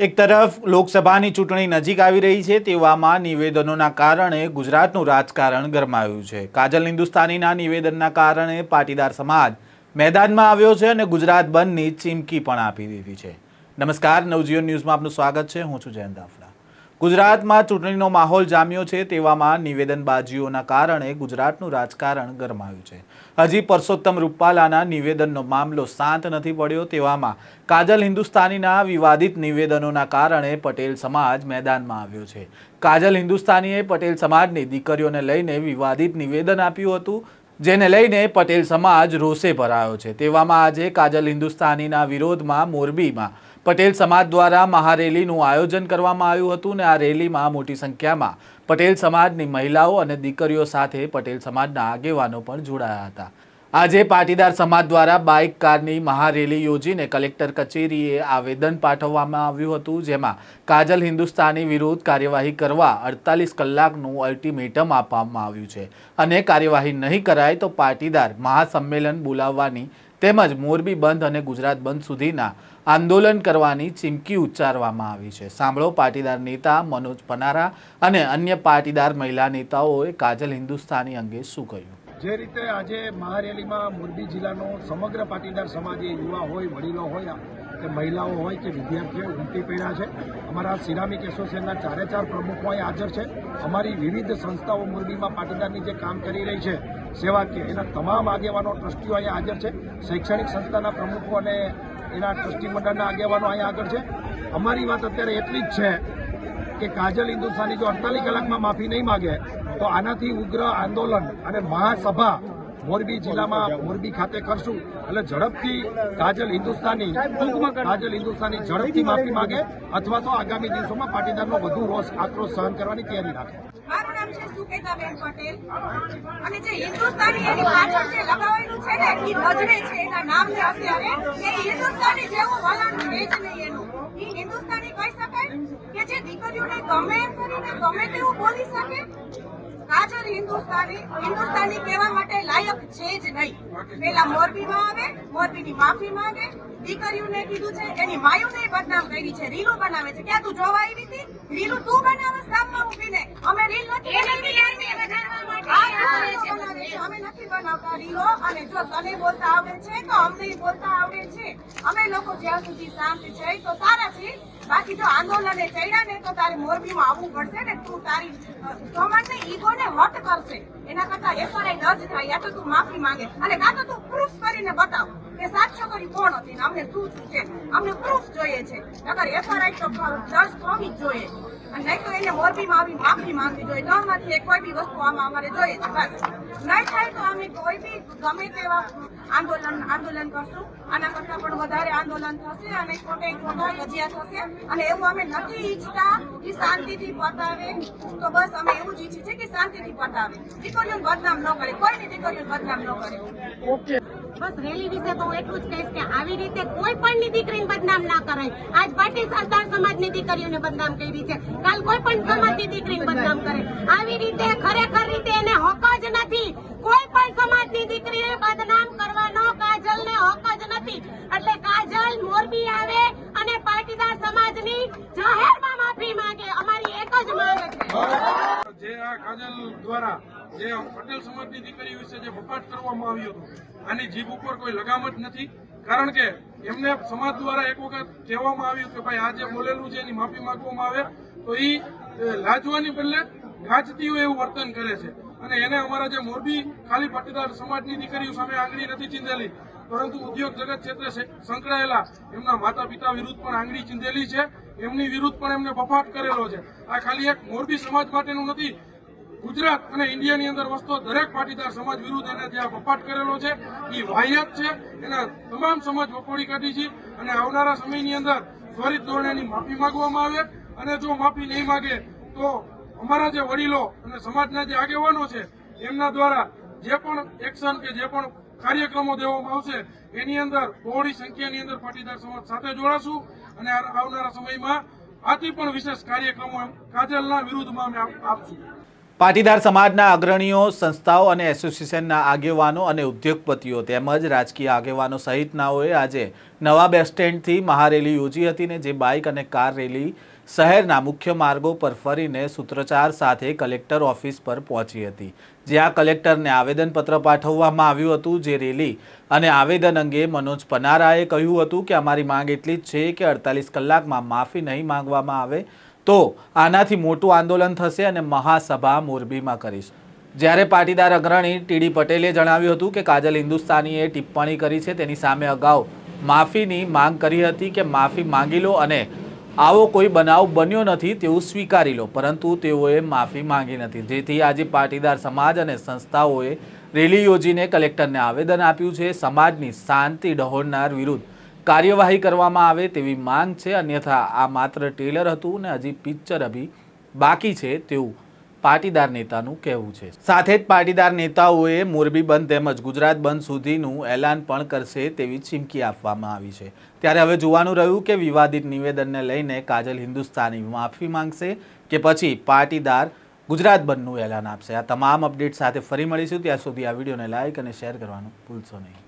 એક તરફ લોકસભાની ચૂંટણી નજીક આવી રહી છે, તેવામાં નિવેદનોના કારણે ગુજરાતનું રાજકારણ ગરમાયું છે. કાજલ હિન્દુસ્તાનીના નિવેદનના કારણે પાટીદાર સમાજ મેદાનમાં આવ્યો છે અને ગુજરાત બંધની ચીમકી પણ આપી દીધી છે. નમસ્કાર, નવજીવન ન્યૂઝમાં આપનું સ્વાગત છે. હું છું જયંત દાફલા ગુજરાતમાં ચૂંટણીનો માહોલ જામ્યો છે તેવામાં નિવેદનબાજીઓના કારણે ગુજરાતનું રાજકારણ ગરમાયું છે. હજી પરસોત્તમ રૂપાલાના નિવેદનનો મામલો શાંત નથી પડ્યો તેવામાં કાજલ હિન્દુસ્તાનીના વિવાદિત નિવેદનોના કારણે પટેલ સમાજ મેદાનમાં આવ્યો છે. કાજલ હિન્દુસ્તાનીએ પટેલ સમાજની દીકરીઓને લઈને વિવાદિત નિવેદન આપ્યું હતું, જેને લઈને પટેલ સમાજ રોષે ભરાયો છે. તેવામાં આજે કાજલ હિન્દુસ્તાનીના વિરોધમાં મોરબીમાં પટેલ સમાજ દ્વારા મહારેલીનું આયોજન કરવામાં આવ્યું હતું અને આ રેલીમાં મોટી સંખ્યામાં પટેલ સમાજની મહિલાઓ અને દીકરીઓ સાથે પટેલ સમાજના આગેવાનો પણ જોડાયા હતા. આજે પાટીદાર સમાજ દ્વારા બાઇક કારની મહારેલી યોજીને કલેક્ટર કચેરીએ આવેદન પાઠવવામાં આવ્યું હતું, જેમાં કાજલ હિન્દુસ્તાની વિરુદ્ધ કાર્યવાહી કરવા અડતાલીસ કલાકનું અલ્ટિમેટમ આપવામાં આવ્યું છે. અને કાર્યવાહી નહીં કરાય તો પાટીદાર મહાસંમેલન બોલાવવાની તેમજ મોરબી બંધ અને ગુજરાત બંધ સુધીના આંદોલન કરવાની ચીમકી ઉચ્ચારવામાં આવી છે. સાંભળો, પાટીદાર નેતા મનોજ પનારા અને અન્ય પાટીદાર મહિલા નેતાઓએ કાજલ હિન્દુસ્તાની અંગે શું કહ્યું? જે રીતે આજે મહારેલીમાં મોરબી જિલ્લાનો સમગ્ર પાટીદાર સમાજ, એ યુવા હોય, વડીલો હોય, કે મહિલાઓ હોય, કે વિદ્યાર્થીઓ ઉમટી પડ્યા છે. અમારા સિરામિક એસોસિએશનના ચારે ચાર પ્રમુખો અહીં હાજર છે. અમારી વિવિધ સંસ્થાઓ મોરબીમાં પાટીદારની જે કામ કરી રહી છે સેવાકીય એના તમામ આગેવાનો, ટ્રસ્ટીઓ અહીંયા હાજર છે. શૈક્ષણિક સંસ્થાના પ્રમુખો અને એના ટ્રસ્ટી મંડળના આગેવાનો અહીંયા આગળ છે. અમારી વાત અત્યારે એટલી જ છે કે કાજલ હિન્દુસ્તાની જો અડતાલીસ કલાકમાં માફી નહીં માગે, તો આનાથી ઉગ્ર આંદોલન અને મહાસભા મોરબી જિલ્લામાં મોરબી ખાતે કરશું. એટલે ઝડપથી કાજલ હિન્દુસ્તાની કાજલ હિન્દુસ્તાની ઝડપથી માફી માંગે અથવા તો આગામી દિવસોમાં પાટીદારનો વધુ રોષ, આક્રોશ સહન કરવાની તૈયારી રાખે. હિન્દુસ્તાની કહી શકાય કે જે દીકરીઓને ગમે ગમે તેવું બોલી શકે કાજલ હિન્દુસ્તાની હિન્દુસ્તાની કહેવા માટે લાયક છે જ નહીં. પેલા મોરબીમાં આવે મોરબીની માફી માંગે દીકરીઓને કીધું છે એની માયુને બદનામ કરી છે રીલો બનાવે છે. ક્યાં તું જોવા આવી હતી? રીલું તું બનાવે ગામમાં ઉભીને અમે રીલ નથી. અમે નથી બનાવતા રીલો. અને જો તને બોલતા આવડે છે તો અમને બોલતા આવડે છે. અમે લોકો જ્યાં સુધી શાંત છે તો સારા છીએ બાકી જો આંદોલને ચડ્યા ને તો તારે મોરબીમાં આવવું પડશે ને. તું તારી સમાજને ઈગોને હટ કરશે. એના કરતા એફઆરઆઈ દર્જ થાય. યા તો તું માફી માંગે. અને કાં તો તું પ્રૂફ કરીને બતાવ. કે છોકરી કોણ હતી ને? અમને શું શું છે? અમને પ્રૂફ જોઈએ છે. અગર એફઆરઆઈ તો દર્જ થવી જ જોઈએ. અને નહીં તો એને મોરબીમાં આવી માફી માંગવી જોઈએ. ત્રણમાંથી એક કોઈ બી વસ્તુ આમાં અમારે જોઈએ છે, બસ. નહીં થાય તો અમે કોઈ બી ગમે તેવા આંદોલન આંદોલન કરશું. આના કરતાં પણ વધારે આંદોલન થશે અને ખોટે ખોટા રજિયા થશે. અને એવું અમે નથી ઈચ્છતા કે શાંતિથી પતાવે તો બસ અમે એવું જ ઈચ્છીએ છીએ કે શાંતિથી પતાવે દીકરીઓને બદનામ ન કરે. કોઈની દીકરીઓને બદનામ ન કરે. બસ રેલી વિશે તો એટલું જ કહીશ કે આવી રીતે કોઈ પણ ની દીકરીને બદનામ ના કરાય. આજ પાટી સરદાર સમાજની દીકરીઓને બદનામ કરી છે. કાલ કોઈ પણ સમાજની દીકરીને બદનામ કરે. આવી રીતે ખરેખર રીતે એને હક જ નથી. કોઈ પણ સમાજની દીકરીને બદનામ કરવાનો કાજલને હક જ નથી. એટલે કાજલ મોરબી આવે અને પાટીદાર સમાજની જાહેરમાં માફી માંગે. અમારી એક જ માંગ છે. જે આ કાજલ દ્વારા જે પટેલ સમાજની દીકરી વિશે જે વપાટ કરવામાં આવ્યું હતું, આની જીભ ઉપર કોઈ લગામ જ નથી. કારણ કે એમને સમાજ દ્વારા એક વખત કહેવામાં આવ્યું કે ભાઈ આ જે બોલેલું છે એની માફી માંગવામાં આવે, તો એ, લાજવાની બદલે ગાજતી હોય એવું વર્તન કરે છે. અને એને અમારા જે મોરબી ખાલી પાટીદાર સમાજની દીકરીઓ સામે આંગળી નથી ચીંધેલી, પરંતુ ઉદ્યોગ જગત ક્ષેત્રે સંકળાયેલા એમના માતા પિતા વિરુદ્ધ પણ આંગળી ચીંધેલી છે. એમની વિરુદ્ધ પણ એમને બફાટ કરેલો છે. આ ખાલી એક મોરબી સમાજ માટેનું નથી ગુજરાત અને ઇન્ડિયાની અંદર વસતો દરેક પાટીદાર સમાજ વિરુદ્ધ એને જે આ કરેલો છે. એ વાહિયાત છે. એના તમામ સમાજ વખોડી કાઢી છે અને આવનારા સમયની અંદર ત્વરિત ધોરણે માફી માંગવામાં આવે. અને જો માફી નહીં માગે, તો અમારા જે વડીલો અને સમાજના જે આગેવાનો છે, એમના દ્વારા જે પણ એક્શન કે જે પણ કાર્યક્રમો દેવામાં આવશે, એની અંદર બહોળી સંખ્યાની અંદર પાટીદાર સમાજ સાથે જોડાશું. અને આવનારા સમયમાં આથી પણ વિશેષ કાર્યક્રમો કાજલના વિરુદ્ધમાં અમે આપ- આપશું પાટીદાર સમાજના અગ્રણીઓ, સંસ્થાઓ અને એસોસિએશનના આગેવાનો અને ઉદ્યોગપતિઓ તેમજ રાજકીય આગેવાનો સહિતનાઓએ આજે નવા બસ સ્ટેન્ડથી મહારેલી યોજી હતી ને જે બાઇક અને કાર રેલી શહેરના મુખ્ય માર્ગો પર ફરીને સૂત્રોચ્ચાર સાથે કલેક્ટર ઓફિસ પર પહોંચી હતી. જ્યાં કલેક્ટરને આવેદનપત્ર પાઠવવામાં આવ્યું હતું જે રેલી અને આવેદન અંગે મનોજ પનારાએ કહ્યું હતું કે અમારી માંગ એટલી જ છે કે અડતાલીસ કલાકમાં માફી નહીં માંગવામાં આવે તો આનાથી મોટું આંદોલન થશે અને મહાસભા મોરબીમાં કરીશ. જ્યારે પાટીદાર અગ્રણી ટીડી પટેલે જણાવ્યું હતું કે કાજલ હિન્દુસ્તાનીએ ટિપ્પણી કરી છે, તેની સામે અગાઉ માફીની માંગ કરી હતી કે માફી માંગી લો અને આવો કોઈ બનાવ બન્યો નથી તેવું સ્વીકારી લો. પરંતુ તેઓએ માફી માંગી નથી. જેથી આજે પાટીદાર સમાજ અને સંસ્થાઓએ રેલી યોજીને કલેક્ટરને આવેદન આપ્યું છે. સમાજની શાંતિ ડહોળનાર વિરુદ્ધ કાર્યવાહી કરવામાં આવે તેવી માંગ છે. અન્યથા આ માત્ર ટ્રેલર હતું ને હજી પિક્ચર અભી બાકી છે તેવું પાટીદાર નેતાનું કહેવું છે. સાથે જ પાટીદાર નેતાઓએ મોરબી બંધ તેમજ ગુજરાત બંધ સુધીનું એલાન પણ કરશે તેવી ચીમકી આપવામાં આવી છે. ત્યારે હવે જોવાનું રહ્યું કે વિવાદિત નિવેદનને લઈને કાજલ હિન્દુસ્તાની માફી માંગશે કે પછી પાટીદાર ગુજરાત બંધનું એલાન આપશે. આ તમામ અપડેટ સાથે ફરી મળીશું. ત્યાં સુધી આ વિડીયોને લાઇક અને શેર કરવાનું ભૂલશો નહીં.